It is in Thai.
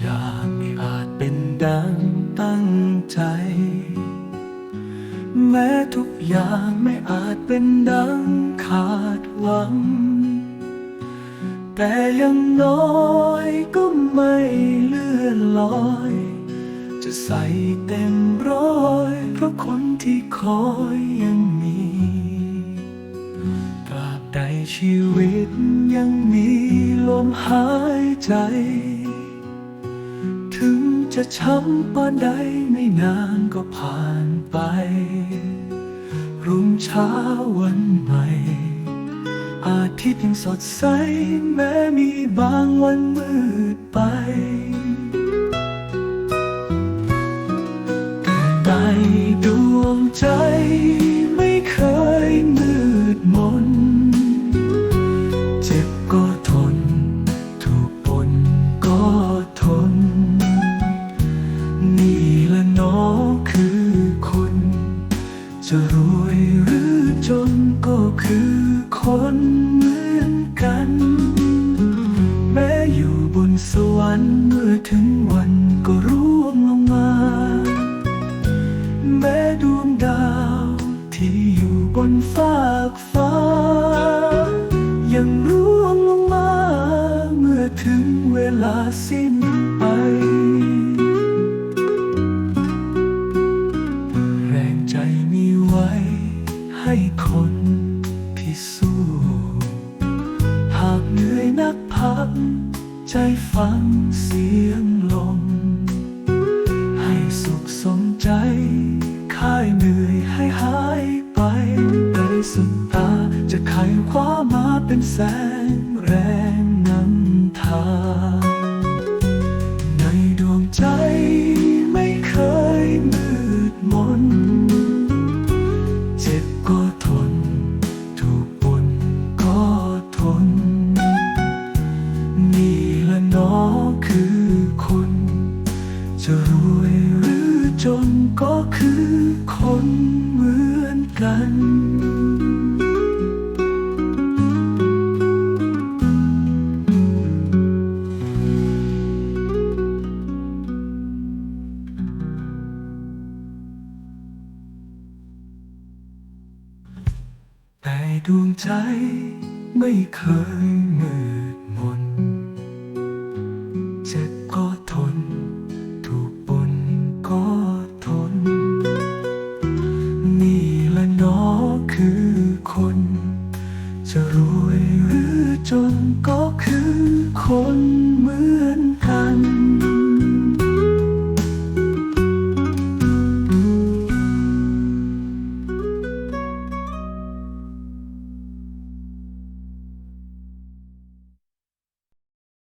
อยากอาจเป็นดังตั้งใจ แม้ทุกอย่างไม่อาจเป็นดังคาดหวัง แต่ยังน้อยก็ไม่เลื่อนลอย จะใส่เต็มร้อยเพราะคนที่คอยยังมีตราบใดชีวิตยังมีลมหายใจ จะช้ำปานใดไม่นานก็ผ่านไป รุ่งเช้าวันใหม่ อาทิตย์ยังสดใสแม้มีบางวันมืดไป แต่ในดวงใจ ลาสิ้นไป แรงใจมีไว้ให้คนพิสูจน์หากเหนื่อยนักพัก ใจฟังเสียงลม ให้สุขสมใจคายเหนื่อยให้หายไปในสุดตาจะไขคว้ามาเป็นแสงแรงนำทาง จะรวยหรือจนก็คือคนเหมือนกัน แต่ดวงใจไม่เคย จะรวยหรือจนก็คือคนเหมือนกัน